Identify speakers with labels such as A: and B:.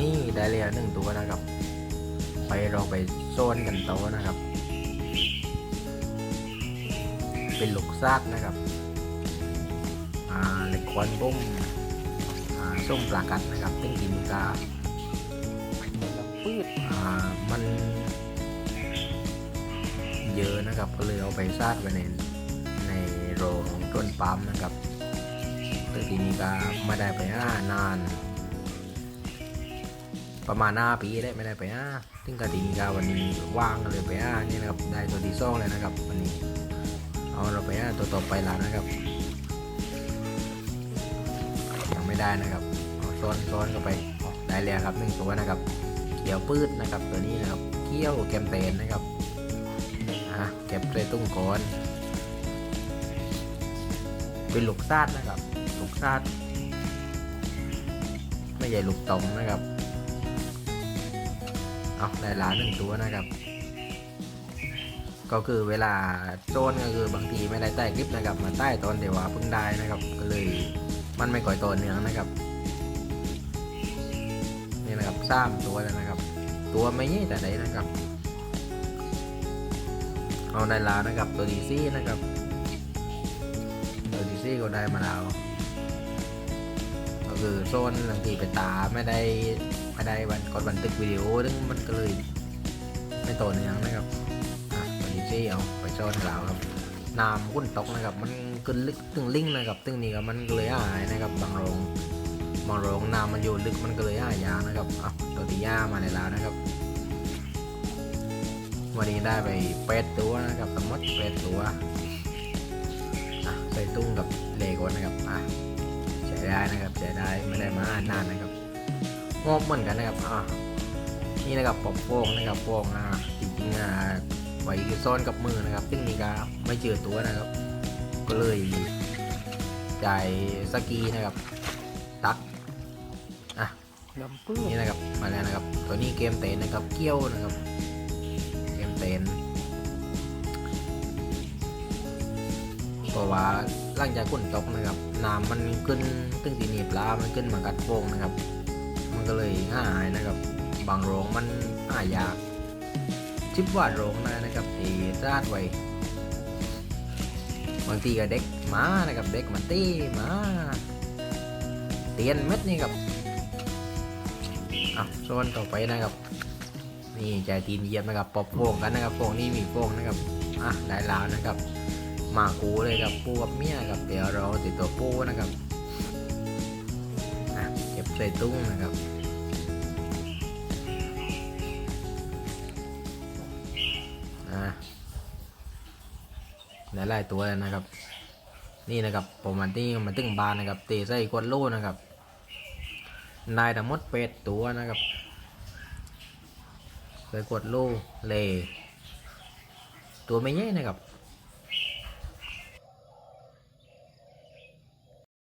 A: นี่ได้เรียหนึ่งตัวนะครับ ไปเราไปโซนกันโตนะครับ เป็นลูกซาดนะครับอ่าเหล็กควันบุ้มอ่าส้มปลากัดนะครับตึ้งกินกา
B: ปืด
A: อ่ามันเยอะนะครับก็เลยเอาไปซาดไว้ในในโรงของต้นปาล์มนะครับแต่ทีนี้ก็ไม่ได้ไปห้านาน ประมาณห้าปีได้ไม่ได้ไปห้าซึ่งกทีนี้ก็วันนี้ว่างก็เลยไปห้านี่นะครับได้ตัวที่องเลยนะครับวันนี้เอาเราไปห้าตัวต่อไปแล้วนะครับ ยังไม่ได้นะครับซ้อนซ้อนเข้าไปได้แล้วครับหนึ่งตัวนะครับเขียวปืดนะครับตัวนี้นะครับเกี้ยวแกมเตนนะครับอะเก็บใส่ตุ้งก่อนเป็นลูกซาดนะครับลูกซาดไม่ใหญ่ลูกตองนะครับ เอาได้หลานหนึ่งตัวนะครับ ก็คือเวลาโจนก็คือบางทีไม่ได้ใต้คลิปนะครับ มาใต้ตอนเดี๋ยวว่าเพิ่งได้นะครับ ก็เลยมันไม่ก่อยตัวเนื้องนะครับ นี่นะครับสามตัวแล้วนะครับ ตัวไม่ใหญ่แต่ไหนนะครับ เอาได้แล้วนะครับตัวดีซี่นะครับ ตัวดีซี่ก็ได้มาแล้วก็คือโซนบางทีไปตาไม่ได้ ไม่ได้วันกดบันทึกวิดีโอซึ่งมันก็เลยไม่โตเนื้อนะครับอะตัวดีซี่เอาไปโซนให้เราครับน้ำกุ้นตกนะครับ มันขึ้นลึกตึงลิงนะครับตึงนี้ก็มันก็เลยหายนะครับบางโรงมองโรงน้ำมันอยู่ลึกมันก็เลยหายากนะครับอะตัวที่ย่ามาในแล้วนะครับ วันนี้ได้ไปเป็ดตัวนะครับทั้งหมดเป็ดตัวใส่ตุ้งกับเลโก้นะครับอะใช้ได้นะครับใช้ได้ไม่ได้มาอ่านนานนะครับ งบเหมือนกันนะครับอะนี่นะครับปอบโป่งนะครับโป่งอะจริงๆอะไว้คือซ่อนกับมือนะครับ ซึ่งนี่ก็ไม่เจอตัวนะครับ ก็เลยจ่ายสกีนะครับ ตัก
B: ลำปืด
A: นี่นะครับมาแล้วนะครับ ตัวนี้เกมเตนนะครับ เกี้ยวนะครับ เกมเตนเพราะว่าหลังจากฝนตกนะครับน้ำมันขึ้นตึ้งตีนีปลามันขึ้นมากัดโป่งนะครับ มันก็เลยหายนะครับ บางโรงมันหายากชิบวาดโรงนะนะครับที่ราดไว้บางทีก็เด็กหมานะครับเด็กมันตีหมาเตียนเม็ดนี่ครับอะโซนต่อไปนะครับนี่ใจทีมเยียมนะครับปอบโป่งกันนะครับโป่งนี่มีโป่งนะครับอะได้แล้วนะครับมากูเลยครับปูกับเมียครับเดี๋ยวเราติดตัวปูนะครับ ใส่ตุ้งนะครับอะได้หลายตัวแล้วนะครับ นี่นะครับผมมันที่มันตึงบานนะครับเตะใส่กวดโล่นะครับนายทั้งหมดเป็ดตัวนะครับเคยกดลูเลตัวไม่ใหญ่นะครับ